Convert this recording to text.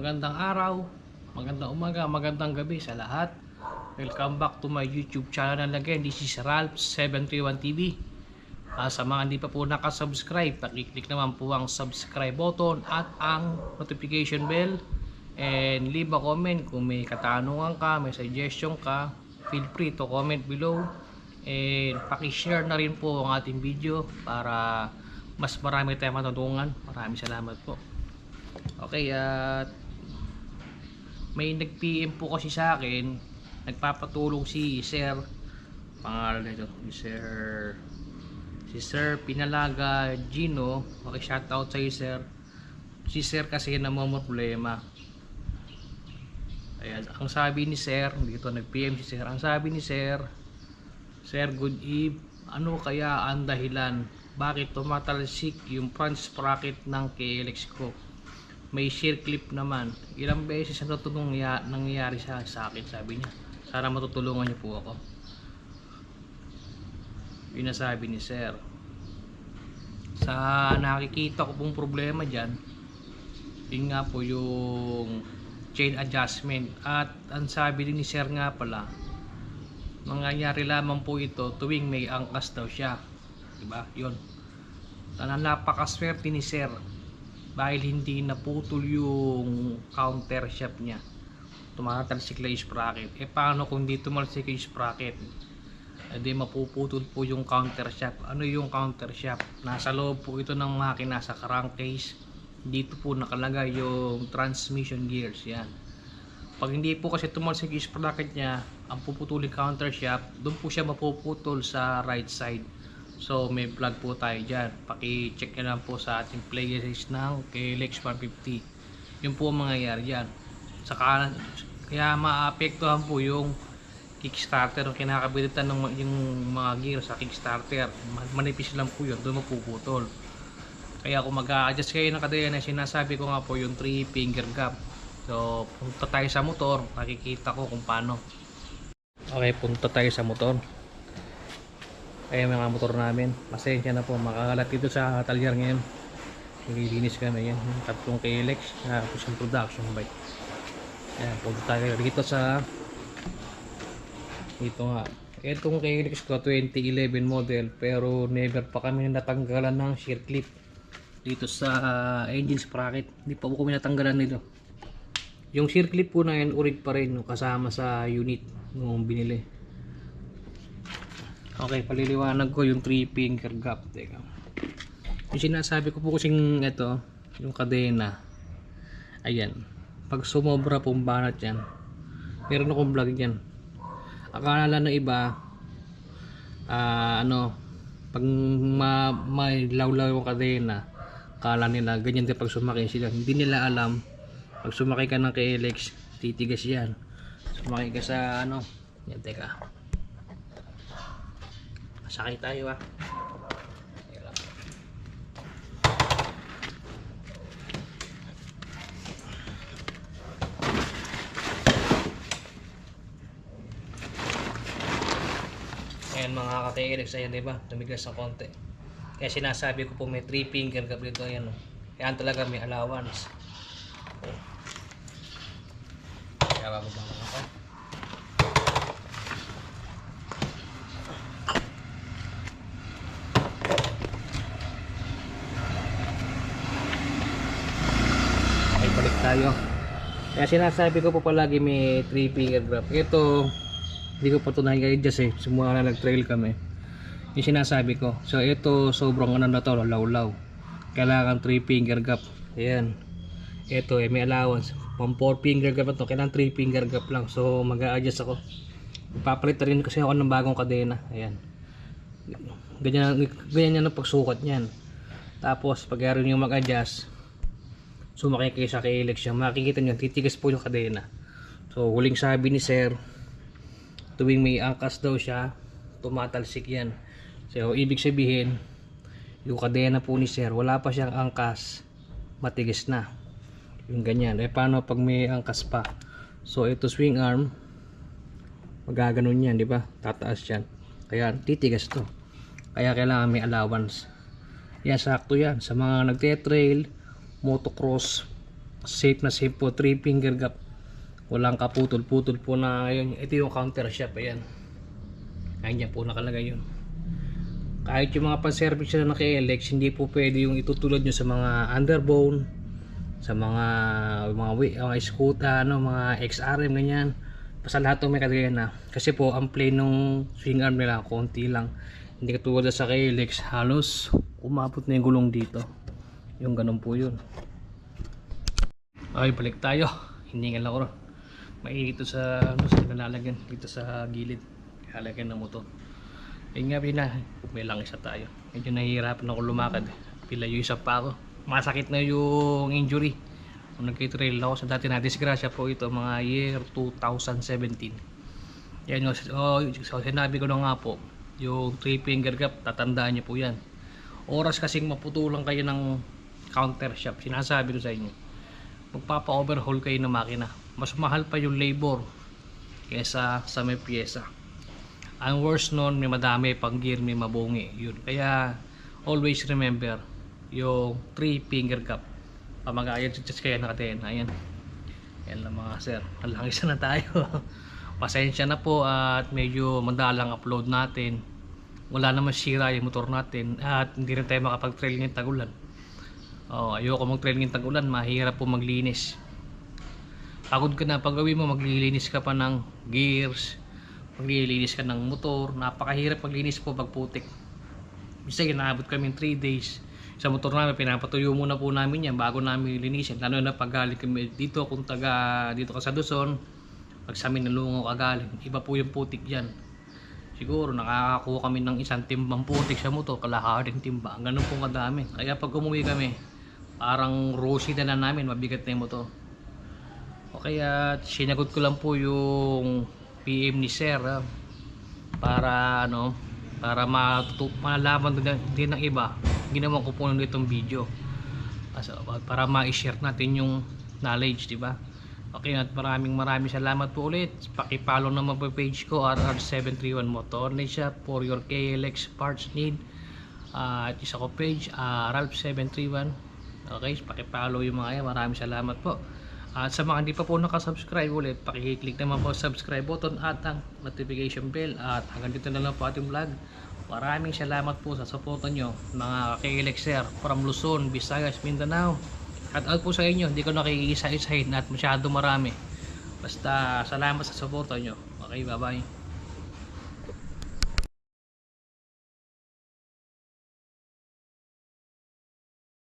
magandang araw, magandang umaga, magandang gabi sa lahat. Welcome back to my YouTube channel again. This is Ralph731TV. Ah, sa mga hindi pa po nakasubscribe, pakiclick naman po ang subscribe button at ang notification bell. And leave a comment kung may katanungan ka, may suggestion ka, feel free to comment below. And pakishare na rin po ang ating video para mas marami tayong matutungan. Maraming salamat po. Okay, at may nag-PM po kasi sa akin, nagpapatulong si Sir, pangalan nito, si Sir, si Sir Pinalaga Gino, okay, shoutout sa iyo Sir. Si Sir kasi namamroblema. Ayan, ang sabi ni Sir, dito nag-PM si Sir, ang sabi ni Sir, Sir, good eve, ano kaya ang dahilan? Bakit tumatalsik yung front sprocket ng KLX ko? May share clip naman. Ilang beses na ito nangya- nangyayari sa, sa akin sabi niya. Sana matutulungan niyo po ako. Yun ang sabi ni sir. Sa nakikita ko pong problema dyan yun nga po yung chain adjustment. At ang sabi din ni sir nga pala mangyayari lamang po ito tuwing may angkas daw siya. Diba? Yun. Napakaswerte ni sir dahil hindi naputol yung counter shaft niya. Tumatalsik lang yung sprocket. Eh paano kung hindi tumalsik yung sprocket? Eh di mapuputol po yung counter shaft. Ano yung counter shaft? Nasa loob po ito ng makina sa crankcase. Dito po nakalagay yung transmission gears yan. Pag hindi po kasi tumalsik yung sprocket niya ang puputuling counter shaft doon po siya mapuputol sa right side So may plug po tayo dyan. Paki-check nyo lang po sa ating playlist ng KLX 150. Yun po ang mangyayari dyan. Sa kanan, kaya maapektuhan po yung kickstarter yung kinakabilitan ng yung mga gear sa kickstarter. Ma- Manipis lang po yun. Doon mapuputol. Kaya kung mag-a-adjust kayo ng kadena, sinasabi ko nga po yung 3 finger gap. So punta tayo sa motor. Makikita ko kung paano. Okay, punta tayo sa motor. Ayan mga motor namin. Pasensya na po. Makakalat dito sa talyer ngayon. Nililinis kami yan. Tatlong KLX. Tapos yung production bike. Ayan. Punta tayo dito sa ito nga. Itong KLX ko 2011 model. Pero never pa kami natanggalan ng shear clip. Dito sa engine sprocket. Hindi pa po kami natanggalan nito. Yung shear clip po na yan urig pa rin. no, Kasama sa unit nung binili. Okay, paliliwanag ko yung 3 finger gap. Teka. Yung sinasabi ko po kasing ito, yung kadena. Ayan. Pag sumobra pong banat yan, meron akong vlog yan. Akala ng iba, ah, ano, pag ma, may lawlaw yung kadena, akala nila ganyan din pag sumakay sila. Hindi nila alam, pag sumakay ka ng KLX, titigas yan. Sumakay ka sa ano, yan teka. Sakay tayo ah. Ayan mga ka-KLX, ayan diba? Tumigas ng konti. Kaya sinasabi ko po may 3 finger gap dito, ayan o. Ayan talaga may allowance. Okay. Kaya bababa ko ako. ay balik tayo. Kaya sinasabi ko po palagi may 3 finger graph ito hindi ko pa ito nag-adjust eh simula na nag-trail kami. Yung sinasabi ko. So ito sobrang ano na to law-law. Kailangan 3 finger gap ayan. Ito eh may allowance. Pang 4 finger na to. Kailangan 3 finger gap lang. So mag-a-adjust ako. Ipapalit rin kasi ako ng bagong kadena. Ayan. Ganyan, ganyan yan ang pagsukat niyan. Tapos pag ayaw nyo mag-adjust sumakay kayo sa KLX siya. Makikita nyo titigas po yung kadena. So huling sabi ni sir tuwing may angkas daw siya tumatalsik yan. So ibig sabihin yung kadena po ni sir wala pa siyang angkas matigas na. Yung ganyan. Eh paano pag may angkas pa? So ito swing arm magaganon yan di ba? Tataas yan. Kaya titigas to. Kaya kailangan may allowance. Yan sakto yan. Sa mga nagte-trail motocross safe na safe po 3 finger gap. Walang kaputol-putol po na yun. Ito yung counter shop ayan. Ayan yan po nakalagay yun. Kahit yung mga pan-service na naka-elex hindi po pwede yung itutulad nyo sa mga underbone sa mga mga, mga scooter ano mga XRM ganyan. Basta lahat ng may kagaya na. Kasi po ang plane nung swing arm nila konti lang. Hindi katulad sa KLX halos umabot na yung gulong dito yung ganun po yun. Ay balik tayo. Hindi nga lang ako mainit ito sa ano sa nalalagyan dito sa gilid. Lalagyan ng motor. Eh nga pina may lang isa tayo. Medyo nahihirapan ako lumakad. Pila yung isa pa ako. Masakit na yung injury. Kung nagkitrail ako sa dati na disgrasya po ito mga year 2017 yan yung oh, so, sinabi ko na nga po yung 3 finger gap tatandaan niyo po yan. Oras kasing maputulang kayo ng counter shop sinasabi ko sa inyo magpapa-overhaul kayo ng makina. Mas mahal pa yung labor kesa sa may pyesa. Ang worst nun, may madami, pang gear, may mabungi. Yun. Kaya, always remember, yung 3 finger cup. Pamagayan, just kaya nakatin. Ayan. Yan lang mga sir. Nalangisa na tayo. Pasensya na po at medyo madalang upload natin. Wala naman sira yung motor natin at hindi rin tayo makapag-trail ng tagulan. Oh, ayoko mag-trail ng tag-ulan, mahirap po maglinis. Pagod ka na pag gawin mo, maglilinis ka pa ng gears, maglilinis ka ng motor, napakahirap maglinis po pag putik. Bisa ginabot kami 3 days. Sa motor namin, pinapatuyo muna po namin yan bago namin linisin. Lalo na pag galing kami dito, kung taga dito ka sa Luzon, pag sa amin nalungaw ka galing, iba po yung putik yan. Siguro nakakakuha kami ng isang timbang putik sa motor, kalahating timba. Ganun po kadami. Kaya pag umuwi kami, parang rosy na lang namin, mabigat na yung motor. O kaya sinagot ko lang po yung PM ni Sir ah, para ano, para malaman din, ng iba. Ginawa ko po nung itong video. Para ma-share natin yung knowledge, di ba? Okay, at maraming maraming salamat po ulit. Paki-follow naman po page ko, RR731 Motor Shop for your KLX parts need. Ah, at isa ko page, ah, Ralph731. Okay, paki-follow yung mga yan. Maraming salamat po. At sa mga hindi pa po nakasubscribe ulit, paki-click naman po subscribe button at ang notification bell. At hanggang dito na lang po ating vlog. Maraming salamat po sa suporta nyo, mga KLXer from Luzon, Visayas, Mindanao. At out po sa inyo, hindi ko nakikisa-isahin at masyado marami. Basta salamat sa suporta nyo. Okay, bye-bye.